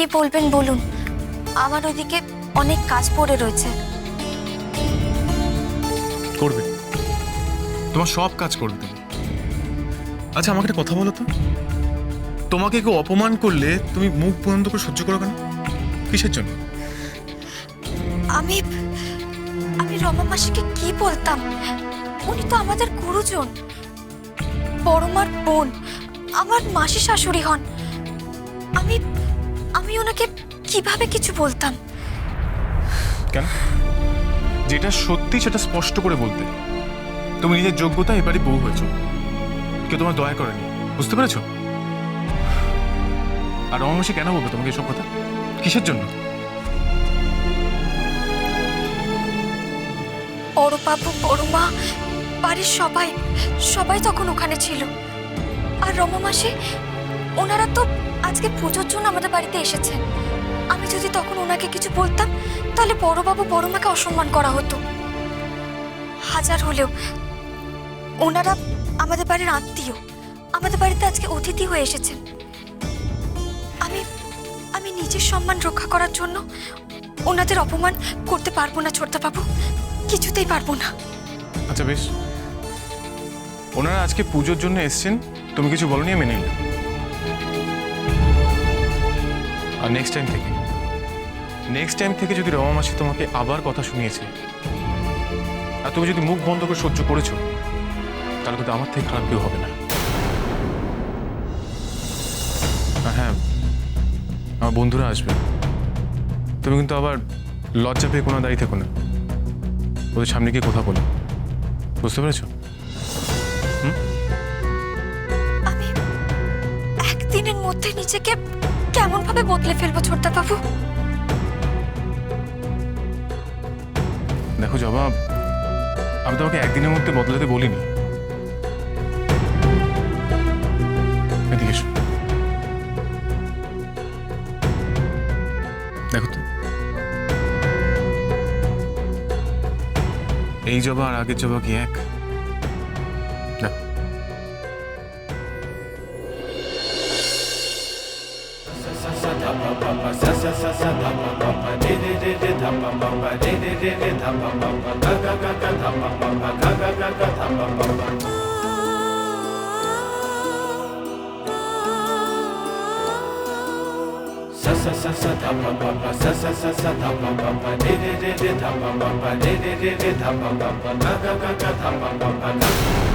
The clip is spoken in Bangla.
কি বলবেন বলুন? আমার ওইদিকে অনেক কাজ পড়ে রয়েছে। করবে। তোমার সব কাজ করবে তুমি আচ্ছা আমাকে একটা কথা বলো তো। তোমাকে কেউ অপমান করলে তুমি মুখ বন্ধ করে সহ্য করো কেন? কিসের জন্য? আমি আমি রমা মাসিকে কি বলতাম? উনি তো আমাদের গুরুজন। বড় মার বোন আমার মাসি শাশুড়ি হন। আমি আমি ওনাকে কীভাবে কিছু বলতাম? কেন? যেটা সত্যি সেটা স্পষ্ট করে বলতে। তুমি নিজের যোগ্যতা এবারে বউ হয়েছ। কেউ তোমার দয়া করেনি। বুঝতে পেরেছ? আর রমাশি কেন বলবে তোমাকে এসব কথা? কিসের জন্য? বড় বাবু বড় মা বাড়ির সবাই সবাই তখন ওখানে ছিল। আর রমা মাসি ওনারা তো আজকে পুজোর জন্য আমাদের বাড়িতে এসেছেন। আমি যদি তখন ওনাকে কিছু বলতাম, তাহলে বড়বাবু বড় মাকে অসম্মান করা হতো। হাজার হলেও ওনারা আমাদের বাড়ির আত্মীয়, আমাদের বাড়িতে আজকে অতিথি হয়ে এসেছেন। আমি আমি নিজের সম্মান রক্ষা করার জন্য ওনাদের অপমান করতে পারব না, ছোটদাবাবু। কিছুতেই পারব না। আচ্ছা বেশ। ওনারা আজকে পুজোর জন্য এসছেন, তুমি কিছু বলনি, আমি মেনে নিলাম। আর নেক্সট টাইম থেকে। নেক্সট টাইম থেকে যদি রমা মাসি তোমাকে আবার কথা শুনিয়েছে, আর তুমি যদি মুখ বন্ধ করে সহ্য করেছ, তাহলে কিন্তু আমার থেকে খারাপ কেউ হবে না। হ্যাঁ আমার বন্ধুরা আসবে। তুমি কিন্তু আবার লজ্জা পেয়ে কোনো দাঁড়িয়ে থেকো না। ওদের সামনে গিয়ে কথা বলো। বুঝতে পেরেছ? একদিনের মধ্যে নিজেকে কেমন ভাবে বদলে ফেলব ছোটদাবাবু দেখো জবাব আমি তোমাকে একদিনের মধ্যে বদলাতে বলিনি। দেখো তো। এই জবা আর আগের জবা কি এক? pa pa sa sa sa sa da pa pa pa de de de de da pa pa pa de de de de da pa pa pa ga ga ga ga da pa pa pa ga ga ga ga da pa pa pa sa sa sa sa da pa pa pa sa sa sa sa da pa pa pa de de de de da pa pa pa de de de de da pa pa pa ga ga ga ga da pa pa pa